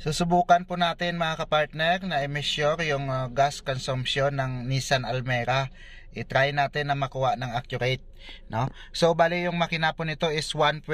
Susubukan po natin mga kapartner na i-measure yung uh, gas consumption ng Nissan Almera. I-try natin na makuha ng accurate. No? So, bali yung makina po nito is 1.2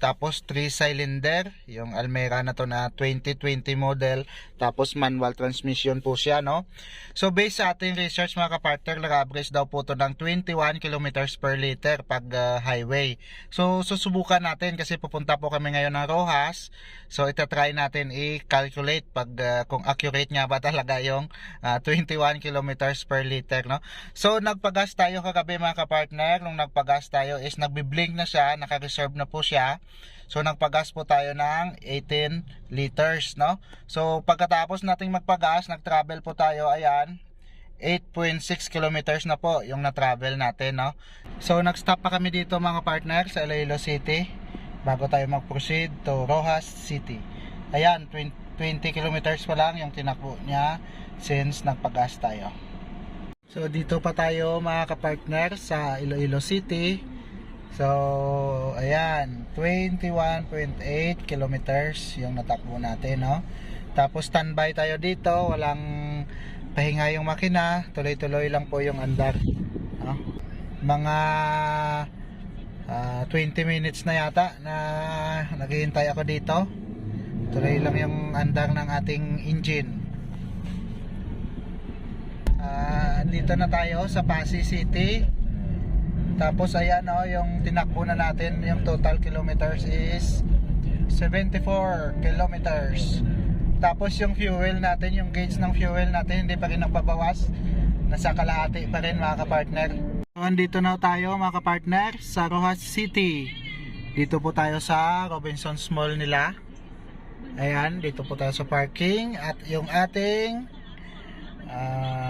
tapos 3 cylinder. Yung Almera na to na 2020 model tapos manual transmission po siya. No? So, based sa ating research mga kapartner, nag-average daw po to ng 21 kilometers per liter pag uh, highway. So, susubukan natin kasi pupunta po kami ngayon ng Rojas. So, itatry natin i-calculate pag uh, kung accurate nga ba talaga yung uh, 21 kilometers per liter. No? So, nagpagas tayo kagabi mga kapartner. Nung nagpagas tayo is nagbi-blink na siya, naka-reserve na po siya. So, nagpagas po tayo ng 18 liters. No? So, pagkatapos nating magpagas, nag-travel po tayo, ayan, 8.6 kilometers na po yung na-travel natin, no? So, nag-stop pa kami dito mga partner sa Iloilo City bago tayo mag-proceed to Rojas City. Ayan, 20, 20 kilometers pa lang yung tinakbo niya since nagpagas tayo. So, dito pa tayo mga kapartner sa Iloilo City. So, ayan, 21.8 kilometers yung natakbo natin, no? Tapos standby tayo dito, walang pahinga yung makina, tuloy-tuloy lang po yung andar. No? Mga ah, 20 minutes na yata na naghihintay ako dito. Tuloy lang yung andar ng ating engine. Ah, dito na tayo sa Pasig City. Tapos ayan oh, yung tinakbo na natin, yung total kilometers is 74 kilometers. Tapos yung fuel natin, yung gauge ng fuel natin hindi pa rin nagbabawas. Nasa kalahati pa rin mga kapartner. So, na tayo mga kapartner sa Rojas City. Dito po tayo sa Robinson's Mall nila. Ayan, dito po tayo sa parking at yung ating ah,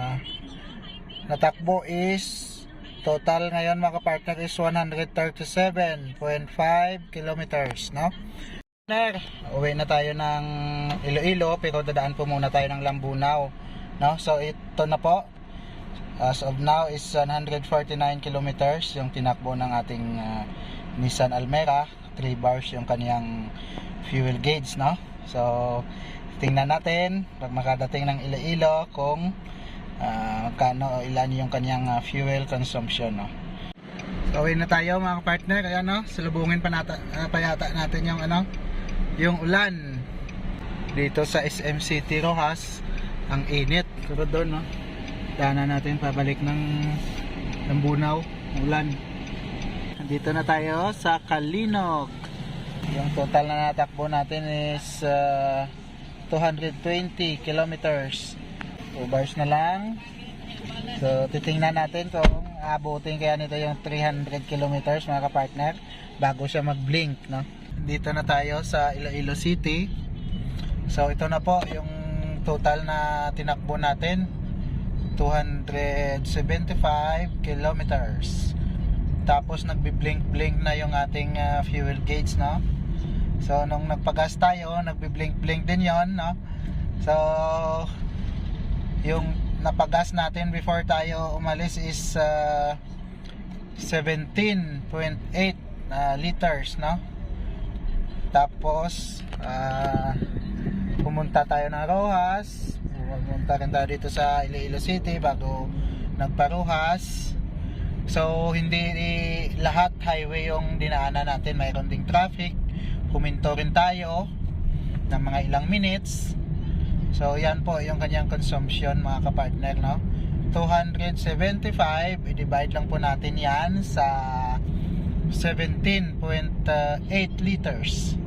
natakbo is total ngayon mga kapartner is 137.5 kilometers, no? Partner, uwi na tayo ng Iloilo pero dadaan po muna tayo ng Lambunao. No? So ito na po. As of now is 149 kilometers yung tinakbo ng ating ah, Nissan Almera. 3 bars yung kaniyang fuel gauge. No? So tingnan natin pag makadating ng Iloilo kung ah, kano o ilan yung kaniyang ah, fuel consumption. No? Uwi na tayo mga partner. Ayan no, salubungin pa, nata, ah, pa yata natin yung ano, yung ulan dito sa SM City Rojas ang init pero doon no daanan natin pabalik ng Lambunaw ulan dito na tayo sa Kalinog yung total na natakbo natin is uh, 220 kilometers 2 bars na lang. So titingnan natin kung abutin kaya nito yung 300 kilometers mga kapartner bago siya mag blink no? Dito na tayo sa Iloilo City. So ito na po yung total na tinakbo natin. 275 kilometers. Tapos nagbi-blink blink na yung ating ah, fuel gauge no? So nung nagpagas tayo nagbi-blink blink din yon no? So yung napagas natin before tayo umalis is ah, 17.8 ah, liters no? Tapos ah, pumunta tayo ng Rojas. Pumunta rin tayo dito sa Iloilo City bago nagparuhas. So hindi i- lahat highway yung dinaanan natin. Mayroon ding traffic. Huminto rin tayo ng mga ilang minutes so yan po yung kanyang consumption mga kapartner no 275 i-divide lang po natin yan sa 17.8 liters.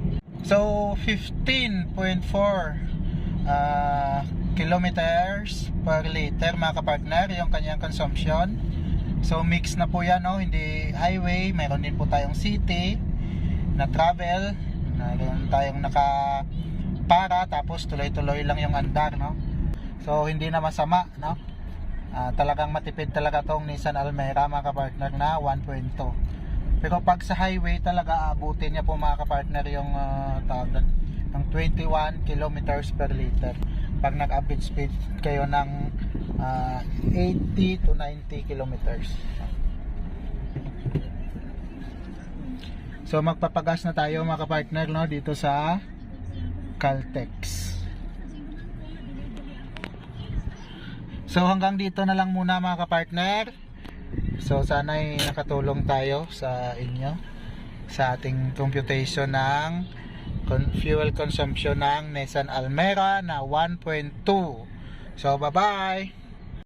So 15.4 ah, kilometers per liter mga kapartner yung kanyang consumption. So mix na po yan no, hindi highway, mayroon din po tayong city na travel, mayroon tayong naka para tapos tuloy-tuloy lang yung andar no. So hindi na masama no. Ah, talagang matipid talaga tong Nissan Almera mga kapartner na 1.2 pero pag sa highway talaga abutin niya po mga kapartner yung uh, tawag ng 21 kilometers per liter pag nag-average speed kayo ng ah, 80 to 90 kilometers so magpapagas na tayo mga kapartner no, dito sa Caltex. So hanggang dito na lang muna mga kapartner. So sana ay nakatulong tayo sa inyo sa ating computation ng fuel consumption ng Nissan Almera na 1.2. So bye-bye!